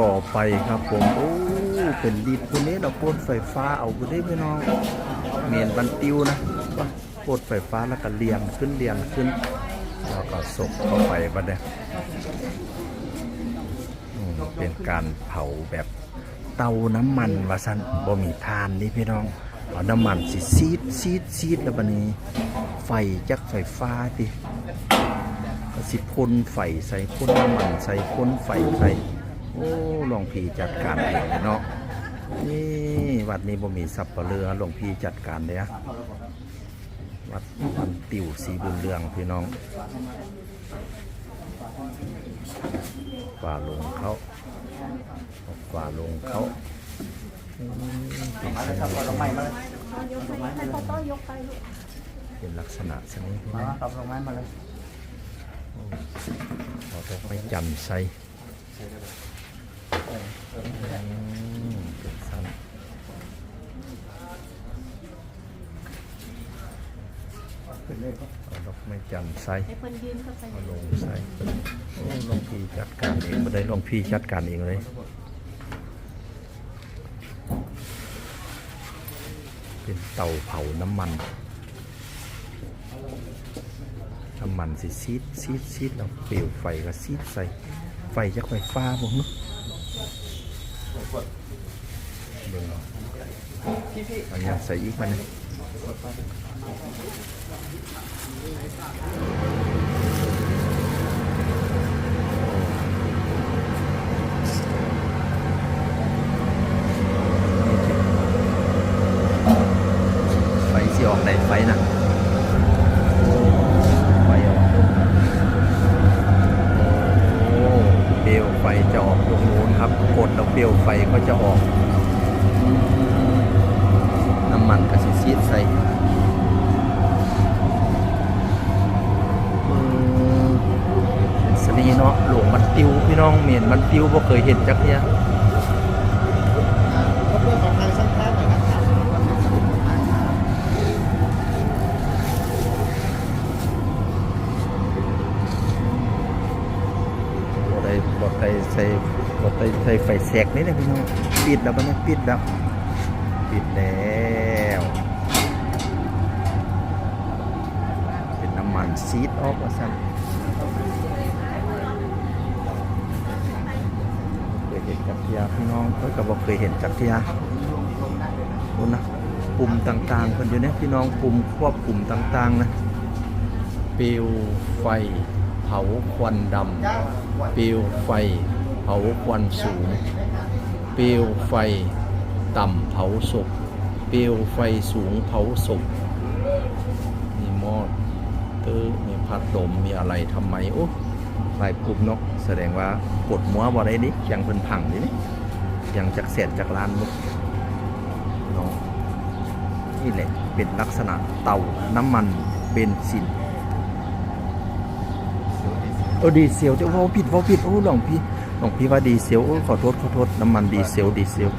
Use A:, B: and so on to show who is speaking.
A: ต่อไปครับผมโอ้เป็นลีดตัวนี้เราโพดไฟฟ้าเอาไปได้พี่น้องเมียนบันติวนะว่าโพดไฟฟ้าแล้วก็เลียงขึ้นเลียงขึ้นแล้วก็ศพเข้าไปบัดเนี้ยเป็นการเผาแบบเตาน้ำมันว่าสันบ่มีทานนี่พี่น้องเอาน้ำมันสิซีดซีดซีดแล้วบัดนี้ ไฟจักไฟฟ้าติก็สิพ่นไฟใส่พ่นน้ำมันใส่พ่นไฟใส่ โอ้หลวงพี่จัดการเองเลยเนาะนี่วัดนี้บ่มีสับปะเรือหลวงพี่จัดการเลยอะวัดมันติวสีบุญเรืองพี่น้องฝ่าลงเขาฝ่าลงเขาอืมเป็นลักษณะชนิดนี้เป็นลักษณะชนิดนี้
B: มาตอบลงไม้มาเลย
A: เราต้องไปจำใส่อืมเป็นสั้น เอาดอกไม้จันทร์ใส่
C: ให้เพิ่นยืนเข้าไป
A: เอาลงใส่โอ้หลวงพี่จัดการเองไม่ได้หลวงพี่จัดการเองเลยเป็นเตาเผาน้ำมัน น้ำมันสิซีดซีดซีดแล้วเปลวไฟก็ซีดใส่ ไฟจากไฟฟ้าผมเนาะเบิ่งเอาเอาอย่างใส่อีกมันย ไฟสิออกไหนไฟนะไฟออกโอ้เปลวไฟจะออกตรงนู้นครับ กดแล้วเปลวไฟก็จะออกำมันกระสิซีดใส่อืมเป็นสลีเนาะหลวงมันติวพี่น้องเมียนมันติวบ่เคยเห็นจักเนี่ย
B: บกวนขอทางสั้นๆหน่อยนะครับ
A: บ่ได้บ่ได้ใส่บ่ได้ใส่ไฟแสกนี่นะพี่น้องปิดแล้วบัดนี้ปิดแล้ว ปิดแล้ว เป็นน้ำมัน ซีดออกว่าซั่นเคยเห็นจักรยาพี่น้องเอ้ยก็บอกเคยเห็นจักรยานคุณนะปุ่มต่างๆคนอยู่เนี่ยพี่น้องปุ่มควบปุ่มต่างๆนะเปลวไฟเผาควันดำเปลวไฟเผาควันสูง เปลวไฟต่ำเผาศพ เปลวไฟสูงเผาศพ พัดลมมีอะไรทำไมโอ้หลายปุ่มนาะแสดงว่ากดมัวบ่ได้นี่ยังเป็นผังนี่นี่ยังจากเศษจากลานนกเนาะนี่แหละเป็นลักษณะเตาน้ำมันเบนซินเออดีเซลจะว่าผิดว่าผิดโอ้หลวงพี่หลวงพี่ว่าดีเซลโอ้ขอโทษขอโทษน้ำมันดีเซลดีเซล